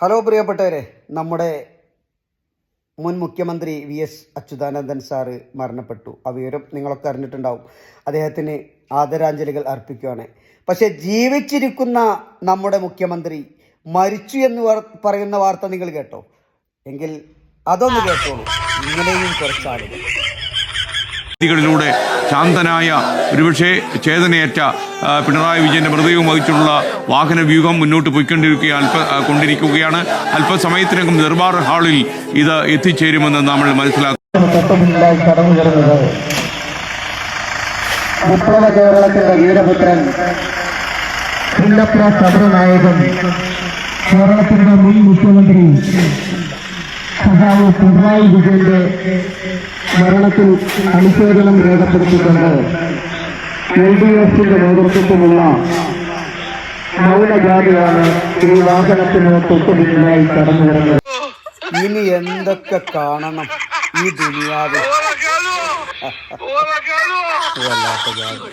Hello പ്രിയപ്പെട്ടവരെ നമ്മുടെ മുൻ മുഖ്യമന്ത്രി വി എസ് അച്യുതാനന്ദൻ സാറ് മരണപ്പെട്ടു. ആ വിവരം നിങ്ങളൊക്കെ അറിഞ്ഞിട്ടുണ്ടാവും. അദ്ദേഹത്തിന് ആദരാഞ്ജലികൾ അർപ്പിക്കുകയാണ് പക്ഷേ ജീവിച്ചിരിക്കുന്ന നമ്മുടെ മുഖ്യമന്ത്രി മരിച്ചു എന്ന് പറയുന്ന വാർത്ത നിങ്ങൾ കേട്ടോ? എങ്കിൽ അതൊന്ന് കേട്ടോളൂ. ഇങ്ങനെയും കുറച്ചാളുകൾ. ശാന്തനായ ഒരുപക്ഷെ ചേതനയേറ്റ പിണറായി വിജയന്റെ മൃതദേഹം വഹിച്ചുള്ള വാഹന വ്യൂഹം മുന്നോട്ട് പോയിക്കൊണ്ടിരിക്കുക അല്പ കൊണ്ടിരിക്കുകയാണ്. അല്പസമയത്തിനകം ദർബാർ ഹാളിൽ ഇത് എത്തിച്ചേരുമെന്ന് നമ്മൾ മനസ്സിലാക്കും വിപ്ലവ കേരളത്തിന്റെ വീരപുത്രൻ പുല്ലപ്ര സബരനായകൻ കേരളത്തിന്റെ മുൻ മുഖ്യമന്ത്രി സഖാവ് പിണറായി വിജയന്റെ മരണത്തിൽ അനുശോചനം രേഖപ്പെടുത്തിക്കൊണ്ട് എൽ ഡി എഫിന്റെ നേതൃത്വത്തിലുള്ള മൗനജാതിയാണ് ഈ വാഹനത്തിന് തൊട്ടുപിന്നിലായി കടന്നു വരുന്നത്. ഇനി എന്തൊക്കെ കാണണം ഈ ദുനിയാവിൽ? വല്ലാത്ത ജാതി.